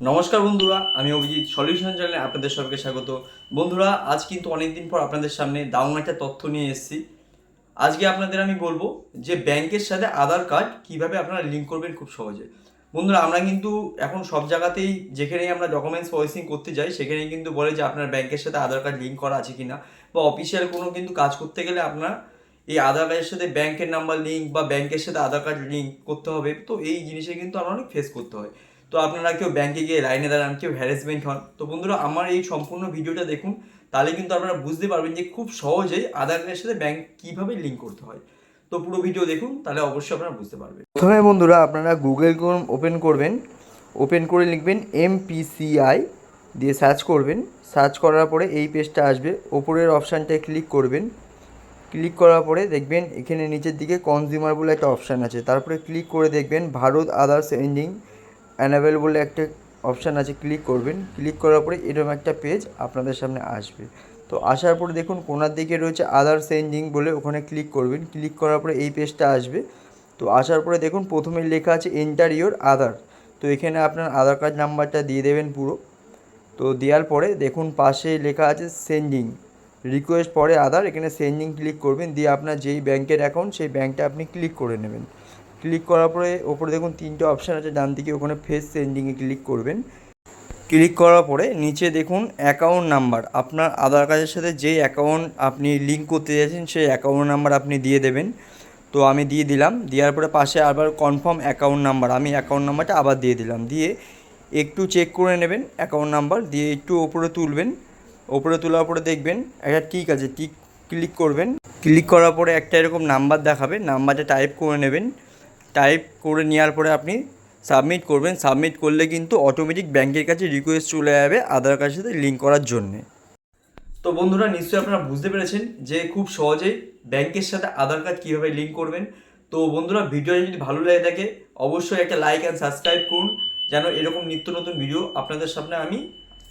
নমস্কার বন্ধুরা, আমি অভিজিৎ সলিউশন চ্যানেলে আপনাদের সবাইকে স্বাগত। বন্ধুরা, আজ কিন্তু অনেকদিন পর আপনাদের সামনে দারুণ একটা তথ্য নিয়ে এসেছি। আজকে আপনাদের আমি বলব যে ব্যাংকের সাথে আধার কার্ড কীভাবে আপনারা লিঙ্ক করবেন খুব সহজে। বন্ধুরা, আমরা কিন্তু এখন সব জায়গাতেই যেখানেই আমরা ডকুমেন্টস প্রসেসিং করতে যাই, সেখানেই কিন্তু বলে যে আপনার ব্যাংকের সাথে আধার কার্ড লিঙ্ক করা আছে কিনা বা অফিসিয়াল কোনো কিন্তু কাজ করতে গেলে আপনার এই আধার কার্ডের সাথে ব্যাংকের নাম্বার লিঙ্ক বা ব্যাংকের সাথে আধার কার্ড লিঙ্ক করতে হবে। তো এই জিনিসে কিন্তু আমরা অনেক ফেস করতে হয়। তো আপনারা কেউ ব্যাংকে গিয়ে লাইনে দাঁড়ান, কেউ হ্যারাসমেন্ট হন, তো বন্ধুরা আমার এই সম্পূর্ণ ভিডিওটা দেখুন, তাহলে কিন্তু আপনারা বুঝতে পারবেন যে খুব সহজেই আধার কার্ডের সাথে ব্যাংক কীভাবে লিঙ্ক করতে হয়। তো পুরো ভিডিও দেখুন, তাহলে অবশ্যই আপনারা বুঝতে পারবেন। প্রথমে বন্ধুরা আপনারা গুগল ক্রোম ওপেন করবেন ওপেন করে লিখবেন এমপিসিআই দিয়ে সার্চ করবেন। সার্চ করার পরে এই পেজটা আসবে, ওপরের অপশানটায় ক্লিক করবেন। ক্লিক করার পরে দেখবেন এখানে নিচের দিকে কনজিউমার বলে একটা অপশান আছে, তারপরে ক্লিক করে দেখবেন ভারত আদার্স সেন্ডিং অ্যানাবেল বলে একটা অপশান আছে ক্লিক করবেন। ক্লিক করার পরে এরকম একটা পেজ আপনাদের সামনে আসবে। তো আসার পরে দেখুন, কোনার দিকে রয়েছে আধার সেন্ডিং বলে ওখানে ক্লিক করবেন। ক্লিক করার পরে এই পেজটা আসবে। তো আসার পরে দেখুন, প্রথমে লেখা আছে এন্টার ইওর আধার তো এখানে আপনার আধার কার্ড নাম্বারটা দিয়ে দেবেন পুরো। তো দেওয়ার পরে দেখুন, পাশে লেখা আছে সেন্ডিং রিকোয়েস্ট পরে আধার এখানে সেন্ডিং ক্লিক করবেন। দিয়ে আপনার যেই ব্যাংকের অ্যাকাউন্ট সেই ব্যাংকটা আপনি ক্লিক করে নেবেন। ক্লিক করার পরে ওপরে দেখুন তিনটে অপশান আছে, ডান দিকে ওখানে ফেস সেন্ডিংয়ে ক্লিক করবেন। ক্লিক করার পরে নিচে দেখুন অ্যাকাউন্ট নাম্বার আপনার আধার কার্ডের সাথে যেই অ্যাকাউন্ট আপনি লিঙ্ক করতে চাইছেন, সেই অ্যাকাউন্ট নাম্বার আপনি দিয়ে দেবেন। তো আমি দিয়ে দিলাম, দেওয়ার পরে পাশে আবার কনফার্ম অ্যাকাউন্ট নাম্বার আমি অ্যাকাউন্ট নাম্বারটা আবার দিয়ে দিলাম। দিয়ে একটু চেক করে নেবেন অ্যাকাউন্ট নাম্বার দিয়ে একটু ওপরে তুলবেন। ওপরে তোলার পরে দেখবেন একটা টিক আছে টিক ক্লিক করবেন। ক্লিক করার পরে একটা এরকম নাম্বার দেখাবে নাম্বারটা টাইপ করে নেবেন। টাইপ করে নেওয়ার পরে আপনি সাবমিট করবেন। সাবমিট করলে কিন্তু অটোমেটিক ব্যাংকের কাছে রিকোয়েস্ট চলে যাবে আধার কার্ডের সাথে লিঙ্ক করার জন্যে। তো বন্ধুরা, নিশ্চয়ই আপনারা বুঝতে পেরেছেন যে খুব সহজেই ব্যাংকের সাথে আধার কার্ড কীভাবে লিঙ্ক করবেন। তো বন্ধুরা, ভিডিওটা যদি ভালো লাগে থাকে, অবশ্যই একটা লাইক অ্যান্ড সাবস্ক্রাইব করুন, যেন এরকম নিত্য নতুন ভিডিও আপনাদের সামনে আমি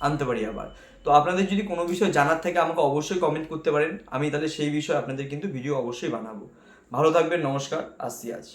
আনতে পারি আবার। তো আপনাদের যদি কোনো বিষয় জানার থাকে, আমাকে অবশ্যই কমেন্ট করতে পারেন। আমি তাহলে সেই বিষয়ে আপনাদের কিন্তু ভিডিও অবশ্যই বানাবো। ভালো থাকবেন, নমস্কার, আসছি আজ।